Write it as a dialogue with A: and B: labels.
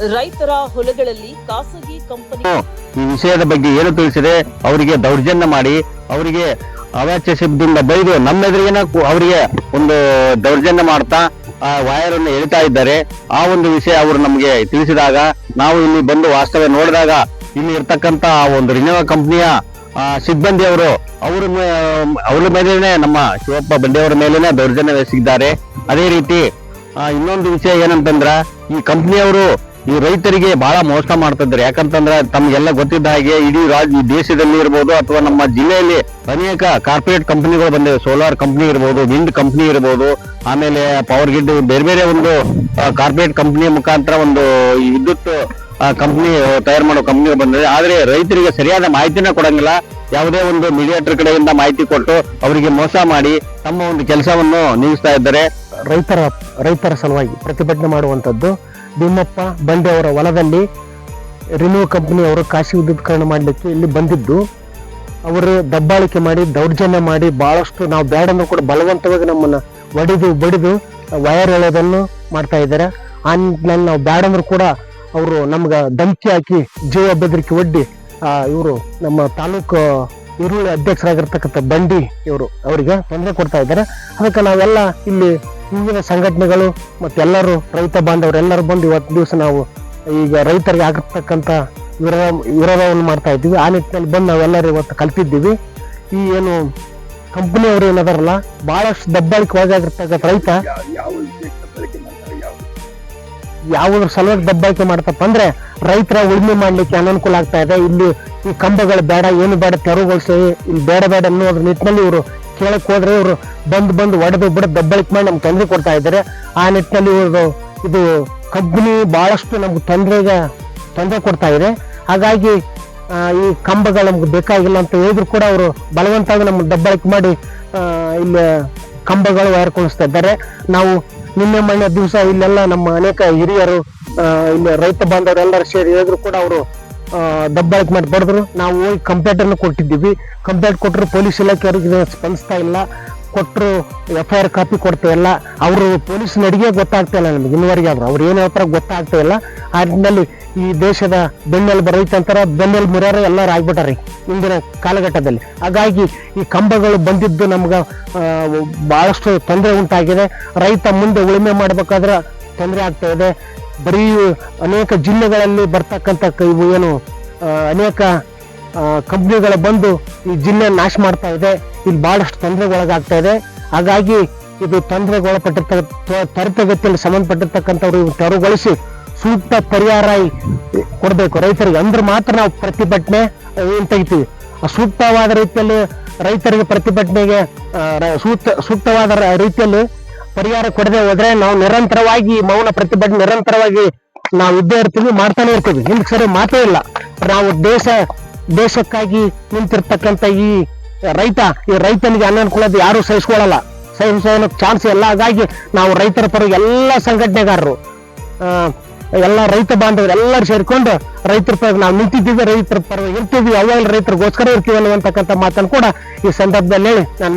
A: ರೈತರ ಹೊಲಗಳಲ್ಲಿ ಖಾಸಗಿ ಕಂಪನಿ
B: ಈ ವಿಷಯದ ಬಗ್ಗೆ ಏನು ತಿಳಿಸಿದೆ? ಅವರಿಗೆ ದೌರ್ಜನ್ಯ ಮಾಡಿ, ಅವರಿಗೆ ಅವಾಚ್ಯ ಶಬ್ದದಿಂದ ಬೈದು ನಮ್ಮ ಎದುರಿಗಿನ ಕು- ಅವರಿಗೆ ಒಂದು ದೌರ್ಜನ್ಯ ಮಾಡ್ತಾ, ಆ ವಾಯರ್ ಅನ್ನು ಎಳಿತಾ ಇದ್ದಾರೆ. ಆ ಒಂದು ವಿಷಯ ಅವರು ನಮಗೆ ತಿಳಿಸಿದಾಗ, ನಾವು ಇಲ್ಲಿ ಬಂದು ವಾಸ್ತವ್ಯ ನೋಡಿದಾಗ, ಇಲ್ಲಿ ಇರ್ತಕ್ಕಂತ ಆ ಒಂದು ರಿನೋವಾ ಕಂಪನಿಯ ಸಿಬ್ಬಂದಿ ಅವರು, ಅವ್ರ ಅವ್ರ ಮೇಲೇನೆ ನಮ್ಮ ಶಿವಪ್ಪ ಬಂಡೆಯವರ ಮೇಲೇನೆ ದೌರ್ಜನ್ಯವೆಸಗಿದ್ದಾರೆ ಅದೇ ರೀತಿ ಇನ್ನೊಂದು ವಿಷಯ ಏನಂತಂದ್ರ, ಈ ಕಂಪ್ನಿಯವರು ಈ ರೈತರಿಗೆ ಬಹಳ ಮೋಸ ಮಾಡ್ತಿದ್ದಾರೆ. ಯಾಕಂತಂದ್ರೆ ತಮ್ಗೆಲ್ಲ ಗೊತ್ತಿದ್ದ ಹಾಗೆ ಇಡೀ ರಾಜ್ಯ ದೇಶದಲ್ಲಿ ಇರ್ಬೋದು ಅಥವಾ ನಮ್ಮ ಜಿಲ್ಲೆಯಲ್ಲಿ ಅನೇಕ ಕಾರ್ಪೊರೇಟ್ ಕಂಪನಿಗಳು ಬಂದಿವೆ. ಸೋಲಾರ್ ಕಂಪನಿ ಇರ್ಬೋದು, ವಿಂಡ್ ಕಂಪನಿ ಇರ್ಬೋದು, ಆಮೇಲೆ ಪವರ್ ಗಿಡ್ ಬೇರೆ ಬೇರೆ ಒಂದು ಕಾರ್ಪೊರೇಟ್ ಕಂಪನಿ ಮುಖಾಂತರ ಒಂದು ವಿದ್ಯುತ್ ಕಂಪನಿ ತಯಾರು ಮಾಡೋ ಕಂಪನಿ ಬಂದಿದೆ ಆದ್ರೆ ರೈತರಿಗೆ ಸರಿಯಾದ ಮಾಹಿತಿನ ಕೊಡಂಗಿಲ್ಲ. ಯಾವುದೇ ಒಂದು ಮೀಡಿಯೇಟರ್ ಕಡೆಯಿಂದ ಮಾಹಿತಿ ಕೊಟ್ಟು ಅವರಿಗೆ ಮೋಸ ಮಾಡಿ ತಮ್ಮ ಒಂದು ಕೆಲಸವನ್ನು ನಿಲ್ಲಿಸ್ತಾ ಇದ್ದಾರೆ.
C: ರೈತರ ರೈತರ ಸಲುವಾಗಿ ಪ್ರತಿಭಟನೆ ಮಾಡುವಂಥದ್ದು ಭೀಮಪ್ಪ ಬಂಡೆ ಅವರ ಹೊಲದಲ್ಲಿ ರಿನ್ಯೂ ಕಂಪನಿ ಅವರು ಕಾಶಿ ವಿದ್ಯುತ್ಕರಣ ಮಾಡಲಿಕ್ಕೆ ಇಲ್ಲಿ ಬಂದಿದ್ದು. ಅವರು ದಬ್ಬಾಳಿಕೆ ಮಾಡಿ, ದೌರ್ಜನ್ಯ ಮಾಡಿ ಬಹಳಷ್ಟು ನಾವು ಬ್ಯಾಡನ್ನು ಕೂಡ ಬಲವಂತವಾಗಿ ನಮ್ಮನ್ನು ಒಡೆದು ಬಡಿದು ವಯರ್ ಎಳೆಯೋದನ್ನು ಮಾಡ್ತಾ ಇದ್ದಾರೆ. ಆ ನಿಟ್ಟಿನಲ್ಲಿ ನಾವು ಬ್ಯಾಡಂದ್ರು ಕೂಡ ಅವರು ನಮ್ಗೆ ಧಮಕಿ ಹಾಕಿ ಜೀವ ಬೆದರಿಕೆ ಒಡ್ಡಿ ಇವರು ನಮ್ಮ ತಾಲೂಕು ಈರುಳ್ಳಿ ಅಧ್ಯಕ್ಷರಾಗಿರ್ತಕ್ಕಂಥ ಬಂಡಿ ಇವರು, ಅವರಿಗೆ ತೊಂದರೆ ಕೊಡ್ತಾ ಇದ್ದಾರೆ. ಅದಕ್ಕೆ ನಾವೆಲ್ಲ ಇಲ್ಲಿ ವಿವಿಧ ಸಂಘಟನೆಗಳು ಮತ್ತೆಲ್ಲರೂ ರೈತ ಬಾಂಧವರು ಎಲ್ಲರೂ ಬಂದು ಇವತ್ತು ದಿವಸ ನಾವು ಈಗ ರೈತರಿಗೆ ಆಗಿರ್ತಕ್ಕಂಥ ವಿರೋಧ ವಿರೋಧವನ್ನು ಮಾಡ್ತಾ ಇದ್ದೀವಿ. ಆ ನಿಟ್ಟಿನಲ್ಲಿ ಬಂದು ನಾವೆಲ್ಲರೂ ಇವತ್ತು ಕಲ್ತಿದ್ದೀವಿ. ಈ ಏನು ಕಂಪ್ನಿಯವರು ಏನದಾರಲ್ಲ, ಬಹಳಷ್ಟು ದಬ್ಬಾಳಿಕೆ ಒಳಗಾಗಿರ್ತಕ್ಕಂಥ ರೈತ ಯಾವುದ್ರ ಸಲುವಾಗಿ ದಬ್ಬಾಳಿಕೆ ಮಾಡ್ತಪ್ಪ ಅಂದ್ರೆ ರೈತರ ಉಳುಮೆ ಮಾಡ್ಲಿಕ್ಕೆ ಅನನುಕೂಲ ಆಗ್ತಾ ಇದೆ. ಇಲ್ಲಿ ಈ ಕಂಬಗಳು ಬೇಡ, ಏನು ಬೇಡ ತೆರವುಗೊಳಿಸಿ ಇಲ್ಲಿ ಬೇಡ ಬೇಡ ಅನ್ನೋದ್ರ ನಿಟ್ಟಿನಲ್ಲಿ ಇವರು ಕೇಳಕ್ ಹೋದ್ರೆ ಇವರು ಬಂದು ಬಂದು ಒಡೆದು ಬಿಡ, ದಬ್ಬಳಿಕೆ ಮಾಡಿ ನಮ್ಗೆ ತೊಂದರೆ ಕೊಡ್ತಾ ಇದ್ದಾರೆ. ಆ ನಿಟ್ಟಿನಲ್ಲಿ ಇವರು ಇದು ಕಂಪ್ನಿ ಬಹಳಷ್ಟು ನಮ್ಗೆ ತೊಂದರೆಗೆ ತೊಂದರೆ ಕೊಡ್ತಾ ಇದೆ. ಹಾಗಾಗಿ ಈ ಕಂಬಗಳು ನಮ್ಗೆ ಬೇಕಾಗಿಲ್ಲ ಅಂತ ಹೇಳಿದ್ರು ಕೂಡ ಅವರು ಬಲವಂತಾಗಿ ನಮ್ಮ ದಬ್ಬಾಳಿಕೆ ಮಾಡಿ ಇಲ್ಲಿ ಕಂಬಗಳು ವೈರ್ ಕೊಡಿಸ್ತಾ ಇದ್ದಾರೆ. ನಾವು ನಿನ್ನೆ ಮೊನ್ನೆ ದಿವಸ ಇಲ್ಲೆಲ್ಲ ನಮ್ಮ ಅನೇಕ ಹಿರಿಯರು ಇಲ್ಲಿ ರೈತ ಬಾಂಧವರು ಎಲ್ಲರೂ ಸೇರಿ ಹೇಳಿದ್ರು ಕೂಡ ಅವರು ದಬ್ಬಾಳಿಕೆ ಮಾಡಿ ಬಡಿದ್ರು ನಾವು ಹೋಗಿ ಕಂಪ್ಲೇಂಟನ್ನು ಕೊಟ್ಟಿದ್ದೀವಿ. ಕಂಪ್ಲೇಂಟ್ ಕೊಟ್ಟರು ಪೊಲೀಸ್ ಇಲಾಖೆಯವ್ರಿಗೆ ಸ್ಪಂದಿಸ್ತಾ ಇಲ್ಲ. ಕೊಟ್ಟರು ಎಫ್ ಐ ಆರ್ ಕಾಪಿ ಕೊಡ್ತಾ ಇಲ್ಲ. ಅವರು ಪೊಲೀಸ್ ನಡಿಗೆ ಗೊತ್ತಾಗ್ತಾ ಇಲ್ಲ ನಮಗೆ ಇನ್ನುವರೆಗೆ ಅವರು ಅವ್ರು ಏನು ಹೇಳ್ತಾರೆ ಗೊತ್ತಾಗ್ತಾ ಇಲ್ಲ. ಆ ಈ ದೇಶದ ಬೆನ್ನೆಲುಬು ರೈತ ಅಂತಾರ. ಮುರಿಯಾರ ಎಲ್ಲರೂ ಆಗ್ಬಿಟ್ಟಾರೆ ಇಂದಿನ ಕಾಲಘಟ್ಟದಲ್ಲಿ. ಹಾಗಾಗಿ ಈ ಕಂಬಗಳು ಬಂದಿದ್ದು ನಮ್ಗೆ ಭಾಳಷ್ಟು ತೊಂದರೆ ಉಂಟಾಗಿದೆ. ರೈತ ಮುಂದೆ ಉಳುಮೆ ಮಾಡಬೇಕಾದ್ರೆ ತೊಂದರೆ ಆಗ್ತಾ ಇದೆ. ಬರೀ ಅನೇಕ ಜಿಲ್ಲೆಗಳಲ್ಲಿ ಬರ್ತಕ್ಕಂಥ ಇವು ಏನು ಅನೇಕ ಕಂಪ್ನಿಗಳು ಬಂದು ಈ ಜಿಲ್ಲೆ ನಾಶ ಮಾಡ್ತಾ ಇದೆ. ಇಲ್ಲಿ ಭಾಳಷ್ಟು ತೊಂದರೆಗೊಳಗಾಗ್ತಾ ಇದೆ. ಹಾಗಾಗಿ ಇದು ತೊಂದರೆಗೊಳಪಟ್ಟಿರ್ತ ತ್ವ- ತ್ವರಿತಗತಿಯಲ್ಲಿ ಸಂಬಂಧಪಟ್ಟಿರ್ತಕ್ಕಂಥವ್ರು ತೆರವುಗೊಳಿಸಿ ಸೂಕ್ತ ಪರಿಹಾರ ಕೊಡಬೇಕು. ರೈತರಿಗೆ ಅಂದ್ರೆ ಮಾತ್ರ ನಾವು ಪ್ರತಿಭಟನೆ ತೆಗಿತೀವಿ? ಸೂಕ್ತವಾದ ರೀತಿಯಲ್ಲಿ ರೈತರಿಗೆ ಪ್ರತಿಭಟನೆಗೆ ಸೂಕ್ತ ಸೂಕ್ತವಾದ ರೀತಿಯಲ್ಲಿ ಪರಿಹಾರ ಕೊಡದೆ ಹೋದ್ರೆ ನಾವು ನಿರಂತರವಾಗಿ ಮೌನ ಪ್ರತಿಭಟನೆ ನಿರಂತರವಾಗಿ ನಾವು ಇದ್ದೇ ಇರ್ತೀವಿ, ಮಾಡ್ತಾನೆ ಇರ್ತೀವಿ. ಹಿಂದ್ ಸರಿ ಮಾತೇ ಇಲ್ಲ. ನಾವು ದೇಶ, ದೇಶಕ್ಕಾಗಿ ನಿಂತಿರ್ತಕ್ಕಂಥ ಈ ರೈತ, ಈ ರೈತನಿಗೆ ಅನಾನುಕೂಲದ ಯಾರು ಸಹಿಸ್ಕೊಳ್ಳಲ್ಲ. ಸಹಿಸೋ ಚಾನ್ಸ್ ಎಲ್ಲ. ಹಾಗಾಗಿ ನಾವು ರೈತರ ಪರ ಎಲ್ಲ ಸಂಘಟನೆಗಾರರು ಎಲ್ಲ ರೈತ ಬಾಂಧವರು ಎಲ್ಲರೂ ಸೇರಿಕೊಂಡು ರೈತರ ಪರ ನಾವು ನಿಂತಿದ್ದೀವಿ, ರೈತರ ಪರ ಇರ್ತೀವಿ ಅವಾಗ ರೈತರಿಗೋಸ್ಕರ ಇರ್ತೀವಿ ಅನ್ನುವಂತಕ್ಕಂಥ ಮಾತನ್ನು ಕೂಡ ಈ ಸಂದರ್ಭದಲ್ಲಿ ನಾನು